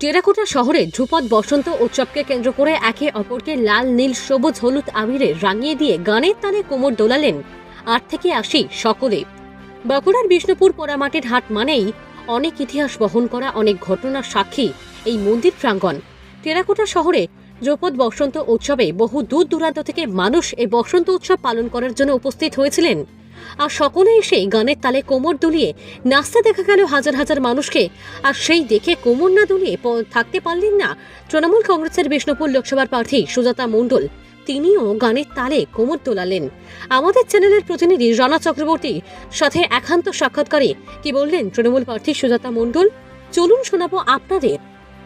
Terracotta শহরে ধ্রুপদ বসন্ত উৎসবকে কেন্দ্র করে একে অপরকে লাল, নীল, সবুজ, হলুদ, আবিরে রাঙিয়ে দিয়ে গানের তালে কোমর দোলালেন আট থেকে আশি সকলে। বাঁকুড়ার বিষ্ণুপুর পোড়ামাটির হাট মানেই অনেক ইতিহাস বহন করা অনেক ঘটনার সাক্ষী এই মন্দির প্রাঙ্গণ। টেরাকোটা শহরে দ্রৌপদ বসন্ত উৎসবে বহু দূর দূরান্ত থেকে মানুষ এই বসন্ত উৎসব পালন করার জন্য উপস্থিত হয়েছিলেন। আর সকলে এসে গানের তালে কোমর দুলিয়ে নাচতে দেখা গেল হাজার হাজার মানুষকে। আর সেই দেখে কোমর না দুলিয়ে থাকতে পারলেন না তৃণমূল কংগ্রেসের বিষ্ণুপুর লোকসভার প্রার্থী সুজাতা মণ্ডল। তিনিও গানের তালে কোমর তোলালেন। আমাদের চ্যানেলের প্রতিনিধি রানা চক্রবর্তী সাথে একান্ত সাক্ষাৎকারে কি বললেন তৃণমূল প্রার্থী সুজাতা মণ্ডল? চলুন শোনাবো আপনাদের।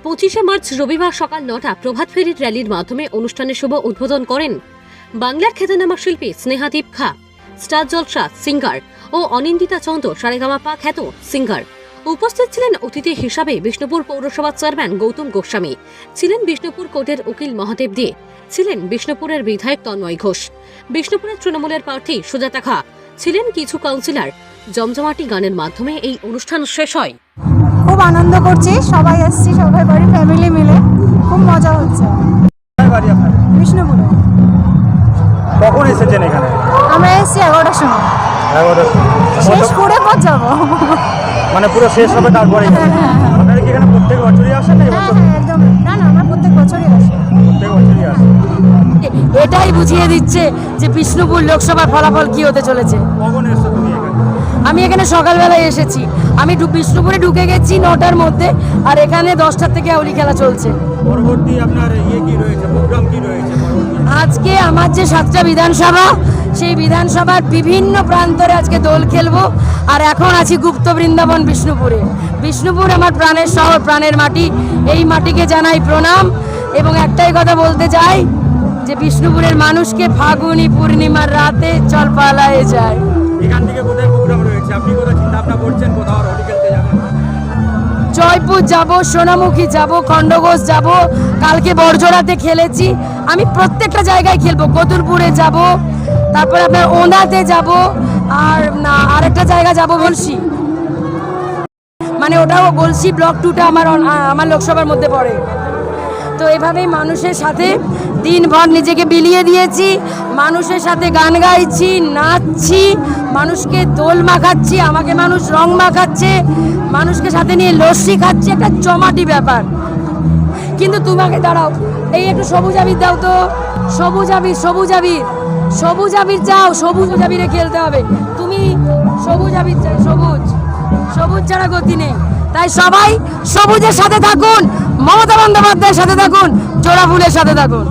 পঁচিশে মার্চ রবিবার সকাল নটা প্রভাত ফেরির র্যালির মাধ্যমে অনুষ্ঠানের শুভ উদ্বোধন করেন বাংলার খ্যাতনামা শিল্পী স্নেহাদীপ খা। স্টার জলসা সিঙ্গার ও অনিন্দিতা চন্দ্র সারেগামাপা খ্যাত সিঙ্গার। উপস্থিত ছিলেন অতিথি হিসাবে বিষ্ণুপুর পৌরসভার চেয়ারম্যান গৌতম গোস্বামী ছিলেন বিষ্ণুপুর কোর্টের উকিল মহাদেব দে ছিলেন বিষ্ণুপুরের বিধায়ক তন্ময় ঘোষ বিষ্ণুপুরের তৃণমূলের প্রার্থী সুজাতা খা ছিলেন কিছু কাউন্সিলর। জমজমাটি গানের মাধ্যমে এই অনুষ্ঠান শেষ হয়। খুব আনন্দ করছি সবাই এসছি সবাই বাড়ি ফ্যামিলি মিলে। খুব মজা হচ্ছে। বিষ্ণুপুরে। কখন এসেছেন এখানে? আমরা এসছি এগারোটার সময়। এগারোটার শেষ করে পর যাব। মানে পুরো শেষ হবে তারপরে আপনারা কি এখানে প্রত্যেক বছরই আসেন না হ্যাঁ হ্যাঁ একদম। না না আমরা প্রত্যেক বছরই আসি। প্রত্যেক বছরই আসেন এটাই বুঝিয়ে দিচ্ছে যে বিষ্ণুপুর লোকসভার ফলাফল কি হতে চলেছে। কখন এসছো তুমি এখানে? আমি এখানে সকালবেলায় এসেছি। আমি বিষ্ণুপুরে ঢুকে গেছি নটার মধ্যে আর এখানে দশটার থেকে আউলি খেলা চলছে। পরবর্তী আপনার ইয়ে কি রয়েছে প্রোগ্রাম কি রয়েছে আজকে আমার যে সাতটা বিধানসভা সেই বিধানসভার বিভিন্ন প্রান্তরে আজকে দোল খেলব। আর এখন আছি গুপ্ত বৃন্দাবন বিষ্ণুপুরে। বিষ্ণুপুর আমার প্রাণের শহর প্রাণের মাটি। এই মাটিকে জানাই প্রণাম। এবং একটাই কথা বলতে চাই যে বিষ্ণুপুরের মানুষকে ফাগুনি পূর্ণিমার রাতে চল পালায়ে যায়। এখান থেকে কোথায় প্রোগ্রাম রয়েছে? আপনি কোথায় চিন্তা ভাবনা করছেন? কোথাও রডি খেলতে যাবেন জয়পুর যাব সোনামুখী যাব খণ্ডঘোষ যাব। কালকে বর্জরাতে খেলেছি। আমি প্রত্যেকটা জায়গায় খেলব। কতুলপুরে যাব। তারপর আপনার ওনাতে যাব আর আরেকটা জায়গা যাব বলছি। মানে ওটাও বলছি, ব্লক টুটা আমার আমার লোকসভার মধ্যে পড়ে। তো এভাবেই মানুষের সাথে দিনভর নিজেকে বিলিয়ে দিয়েছি, মানুষের সাথে গান গাইছি, নাচছি, মানুষকে দোল মাখাচ্ছি, আমাকে মানুষ রং মাখাচ্ছে, মানুষকে সাথে নিয়ে লস্যি খাচ্ছি, একটা জমাটি ব্যাপার। কিন্তু তোমাকে দাঁড়াও, এই একটু সবুজ আবির দাও তো সবুজ আবির সবুজ আবির সবুজ আবির যাও, সবুজ আবিরে খেলতে হবে। তুমি সবুজ আবির চাই, সবুজ। সবুজ ছাড়া গতি নেই। তাই সবাই সবুজের সাথে থাকুন, মমতা বন্দ্যোপাধ্যায়ের সাথে থাকুন জোড়া ফুলের সাথে থাকুন।